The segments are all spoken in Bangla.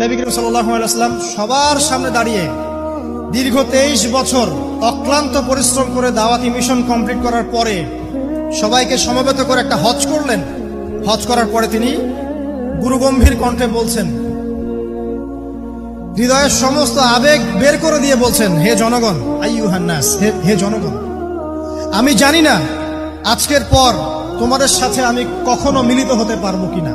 নবী করিম সাল্লাম সবার সামনে দাঁড়িয়ে দীর্ঘ তেইশ বছর অক্লান্ত পরিশ্রম করে দাওয়াতি মিশন কমপ্লিট করার পরে সবাইকে সমবেত করে একটা হজ করলেন। হজ করার পরে তিনি গুরুগম্ভীর কণ্ঠে বলছেন, হৃদয়ের সমস্ত আবেগ বের করে দিয়ে বলছেন, হে জনগণ আইয়ুহান্নাস হে হে জনগণ, আমি জানি না আজকের পর তোমাদের সাথে আমি কখনো মিলিত হতে পারব কিনা।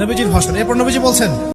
নবীজির ভাষণ। এরপর নবীজি বলছেন